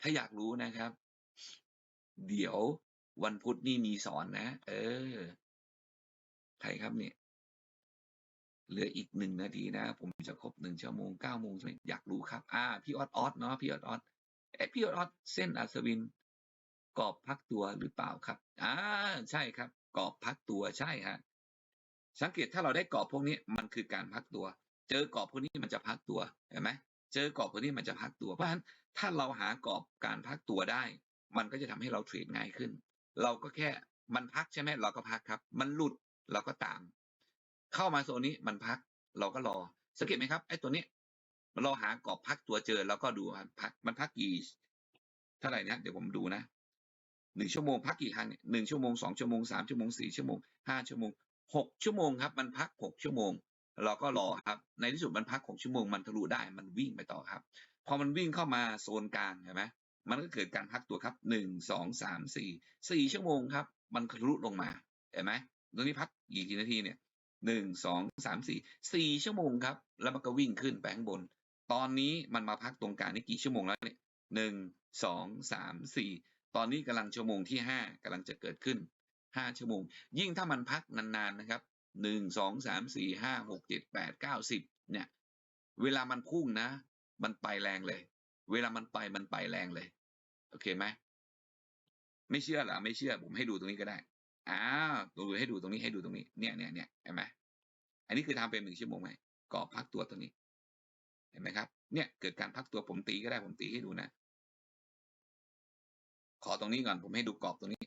ถ้าอยากรู้นะครับ เดี๋ยววันพุธนี่มีสอนนะ เออ ใครครับเนี่ย เหลืออีกหนึ่งนาทีนะ ผมจะครบหนึ่งชั่วโมงเก้าโมงใช่ไหมอยากรู้ครับ อ่า พี่ออดออดเนาะ พี่ออดออดเอ๊ะพี่ออดออดเส้นอัศวิน กรอบพักตัวหรือเปล่าครับ อ่า ใช่ครับ กรอบพักตัวใช่ฮะ สังเกตถ้าเราได้กรอบพวกนี้ มันคือการพักตัว เจอกรอบพวกนี้มันจะพักตัว เห็นไหม เจอกรอบพวกนี้มันจะพักตัวเพราะฉะนั้นถ้าเราหากรอบการพักตัวได้ มันก็จะทำให้เราเทรดง่ายขึ้น เราก็แค่มันพักใช่ไหมเราก็พักครับ มันหลุดเราก็ตาม เข้ามาโซนนี้มันพักเราก็รอสังเกตไหมครับไอ้ตัวนี้เราหากรอบพักตัวเจอแล้วก็ดูมันพักมันพักกี่เท่าไหร่นะเดี๋ยวผมดูนะหนึ่งชั่วโมงพักกี่ครั้งเนี่ยหนึ่งชั่วโมงสองชั่วโมงสามชั่วโมงสี่ชั่วโมงห้าชั่วโมงหกชั่วโมงครับ มันพักหกชั่วโมง เราก็รอครับ ในที่สุดมันพักหกชั่วโมงมันทะลุได้มันวิ่งไปต่อครับ พอมันวิ่งเข้ามาโซนกลางเห็นไหมมันก็เกิดการพักตัวครับหนึ่งสองสามสี่สี่ชั่วโมงครับ มันทะลุลงมาเห็นไหมตรงนี้พักกี่นาทีเนี่ยหนึ่งสองสามสี่สี่ชั่วโมงครับ แล้วมันก็วิ่งขึ้นไปข้างบน ตอนนี้มันมาพักตรงกลางนี่กี่ชั่วโมงแล้วเนี่ยหนึ่งสองสามสี่ตอนนี้กำลังชั่วโมงที่ห้ากำลังจะเกิดขึ้นห้าชั่วโมง ยิ่งถ้ามันพักนานๆนะครับ หนึ่งสองสามสี่ห้าหกเจ็ดแปดเก้าสิบเนี่ย เวลามันพุ่งนะ มันไปแรงเลย เวลามันไปมันไปแรงเลย โอเคไหมไม่เชื่อหรอไม่เชื่อผมให้ดูตรงนี้ก็ได้อ้าวดูให้ดูตรงนี้ให้ดูตรงนี้เนี่ยเนี่ยเนี่ยเห็นไหมอันนี้คือทำเป็นหนึ่งชั่วโมงไหมกรอพักตัวตรงนี้ เห็นไหมครับ เนี่ยเกิดการพักตัวผมตีก็ได้ผมตีให้ดูนะ ขอตรงนี้ก่อนผมให้ดูกรอบตรงนี้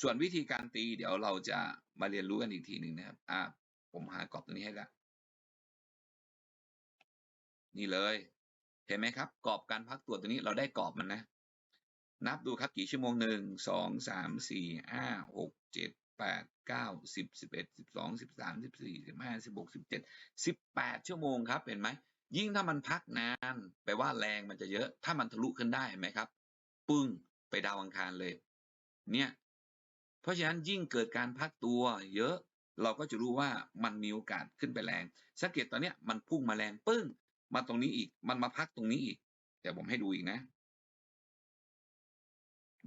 ส่วนวิธีการตีเดี๋ยวเราจะมาเรียนรู้กันอีกทีหนึ่งนะครับ อ่า ผมหากรอบตรงนี้ให้ล้วนี่เลย เห็นไหมครับ กรอบการพักตัวตัวนี้เราได้กรอบมันนะ นับดูครับกี่ชั่วโมงหนึ่งสองสามสี่ห้าหกเจ็ดแปดเก้าสิบสิบเอ็ดสิบสองสิบสามสิบสี่สิบห้าสิบหกสิบเจ็ดสิบแปดชั่วโมงครับ เห็นไหม ยิ่งถ้ามันพักนานแปลว่าแรงมันจะเยอะ ถ้ามันทะลุขึ้นได้เห็นไหมครับ ปึ้งไปดาวอังคารเลย เนี่ย เพราะฉะนั้นยิ่งเกิดการพักตัวเยอะ เราก็จะรู้ว่ามันมีโอกาสขึ้นไปแรง สังเกตตอนเนี้ยมันพุ่งมาแรงปึ้ง มาตรงนี้อีก มันมาพักตรงนี้อีก เดี๋ยวผมให้ดูอีกนะ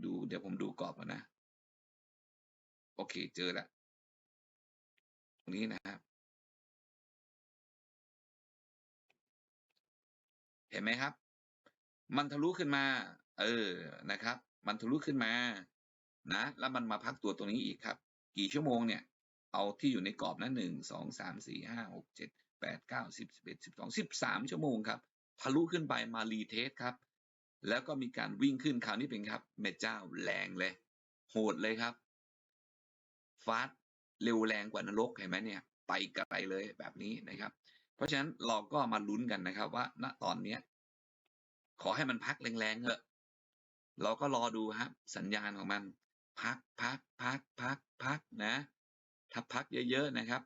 ดูเดี๋ยวผมดูกรอบก่อนนะ โอเคเจอแล้วตรงนี้นะครับเห็นไหมครับ มันทะลุขึ้นมา เออ นะครับ มันทะลุขึ้นมา นะแล้วมันมาพักตัวตรงนี้อีกครับ กี่ชั่วโมงเนี่ย เอาที่อยู่ในกรอบนะหนึ่งสองสามสี่ห้าหกเจ็ดแปดเก้าสิบสิบเอ็ดสิบสองสิบสามชั่วโมงครับทะลุขึ้นไปมารีเทสครับ แล้วก็มีการวิ่งขึ้นคราวนี้เป็นครับแม่เจ้าแรงเลย โหดเลยครับฟาสเร็วแรงกว่านรกเห็นไหมเนี่ย ไปไกลเลยแบบนี้นะครับ เพราะฉะนั้นเราก็มาลุ้นกันนะครับว่า ณตอนเนี้ย ขอให้มันพักแรงๆเถอะเราก็รอดูครับ สัญญาณของมัน พักพักพักพักพักนะ ถ้าพักเยอะๆนะครับ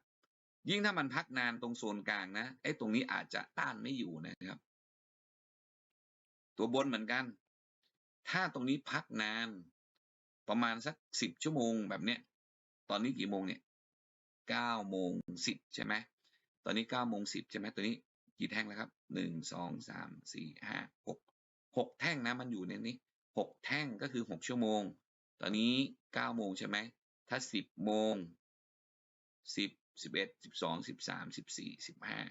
ยิ่งถ้ามันพักนานตรงโซนกลางนะไอ้ตรงนี้อาจจะต้านไม่อยู่นะครับ ตัวบนเหมือนกัน ถ้าตรงนี้พักนาน ประมาณสักสิบชั่วโมงแบบเนี้ย ตอนนี้กี่โมงเนี่ยเก้าโมงสิบใช่ไหมตอนนี้เก้าโมงสิบใช่ไหมตัวนี้กี่แท่งแล้วครับหนึ่งสองสามสี่ห้าหกหกแท่งนะมันอยู่ในนี้หกแท่งก็คือหกชั่วโมง ตอนนี้เก้าโมงใช่ไหมถ้าสิบโมงสิบสิบเอ็ดสิบสองสิบสามสิบสี่สิบห้า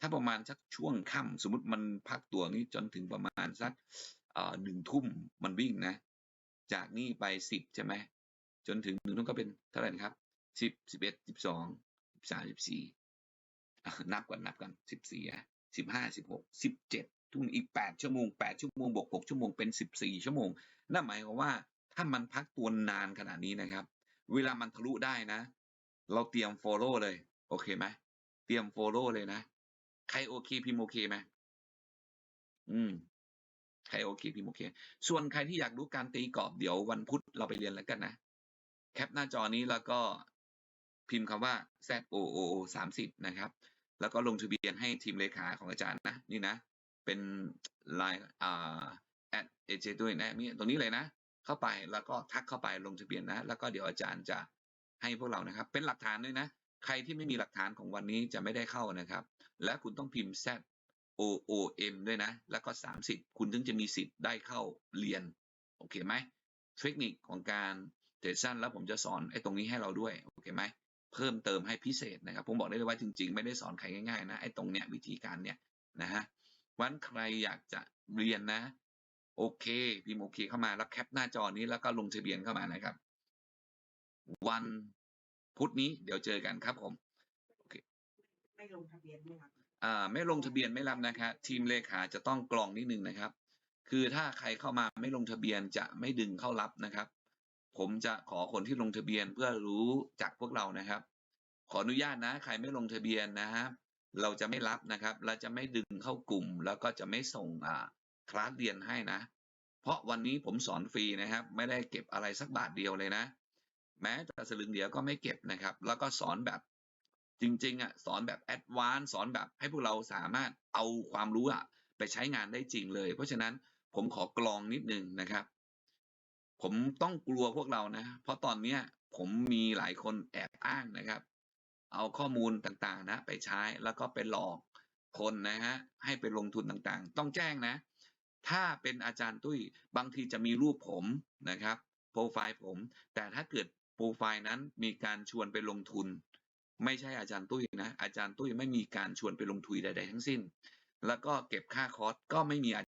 ถ้าประมาณสักช่วงค่ำสมมติมันพักตัวนี้จนถึงประมาณสักหนึ่งทุ่มมันวิ่งนะ จากนี่ไปสิบใช่ไหมจนถึงหนึ่งทุ่มก็เป็นเท่าไหร่นครับสิบสิบเอ็ดสิบสองสิบสามสิบสี่นับก่อนนับก่อนสิบสี่อะสิบห้าสิบหกสิบเจ็ดทุ่มอีกแปดชั่วโมงแปดชั่วโมงบวกหกชั่วโมงเป็นสิบสี่ชั่วโมง นั่นหมายความว่า ถ้ามันพักตัวนานขนาดนี้นะครับ เวลามันทะลุได้นะ เราเตรียมโฟโล่เลย โอเคไหมเตรียมโฟโล่เลยนะ ใครโอเคพิมโอเคไหมอืมใครโอเคพิมโอเค ส่วนใครที่อยากรู้การตีกรอบเดี๋ยววันพุธเราไปเรียนแล้วกันนะ แคปหน้าจอนี้แล้วก็พิมพ์คำว่า z o o o สามสิบนะครับ แล้วก็ลงทะเบียนให้ทีมเลขาของอาจารย์นะ นี่นะ เป็นไลน์อ่าแอดเอเจด้วยนะนี่ตรงนี้เลยนะ เข้าไปแล้วก็ทักเข้าไปลงทะเบียนนะ แล้วก็เดี๋ยวอาจารย์จะให้พวกเรานะครับ เป็นหลักฐานด้วยนะ ใครที่ไม่มีหลักฐานของวันนี้จะไม่ได้เข้านะครับ และคุณต้องพิมพ์ z o OOM ด้วยนะ แล้วก็ 30 คุณถึงจะมีสิทธิ์ได้เข้าเรียน โอเคไหมเทคนิคของการเทรดสั้นแล้วผมจะสอนไอ้ตรงนี้ให้เราด้วยโอเคไหมเพิ่มเติมให้พิเศษนะครับ ผมบอกได้เลยว่าจริง ๆ ไม่ได้สอนใครง่ายๆนะไอ้ตรงเนี้ยวิธีการเนี้ยนะฮะวันใครอยากจะเรียนนะ โอเคพิมพ์โอเคเข้ามาแล้วแคปหน้าจอนี้แล้วก็ลงทะเบียนเข้ามานะครับ วันพุธนี้เดี๋ยวเจอกันครับผมไม่ลงทะเบียนไม่รับอ่าไม่ลงทะเบียนไม่รับนะครับทีมเลขาจะต้องกรองนิดนึงนะครับ คือถ้าใครเข้ามาไม่ลงทะเบียนจะไม่ดึงเข้ารับนะครับ ผมจะขอคนที่ลงทะเบียนเพื่อรู้จักพวกเรานะครับ ขออนุญาตนะ ใครไม่ลงทะเบียนนะครับเราจะไม่รับนะครับ เราจะไม่ดึงเข้ากลุ่ม แล้วก็จะไม่ส่งอ่า คลาสเรียนให้นะ เพราะวันนี้ผมสอนฟรีนะครับ ไม่ได้เก็บอะไรสักบาทเดียวเลยนะ แม้แต่สลึงเดียวก็ไม่เก็บนะครับ แล้วก็สอนแบบจริงๆอะสอนแบบแอดวานซ์สอนแบบให้พวกเราสามารถเอาความรู้อะไปใช้งานได้จริงเลย เพราะฉะนั้นผมขอกรองนิดนึงนะครับ ผมต้องกลัวพวกเรานะ เพราะตอนเนี้ยผมมีหลายคนแอบอ้างนะครับ เอาข้อมูลต่างๆนะ ไปใช้แล้วก็ไปหลอกคนนะฮะให้ไปลงทุนต่างๆ ต้องแจ้งนะ ถ้าเป็นอาจารย์ตุ้ยบางทีจะมีรูปผมนะครับโปรไฟล์ผม แต่ถ้าเกิดโปรไฟล์นั้นมีการชวนไปลงทุน ไม่ใช่อาจารย์ตุ้ยนะ อาจารย์ตุ้ยไม่มีการชวนไปลงทุนใดๆทั้งสิ้น แล้วก็เก็บค่าคอร์สก็ไม่มี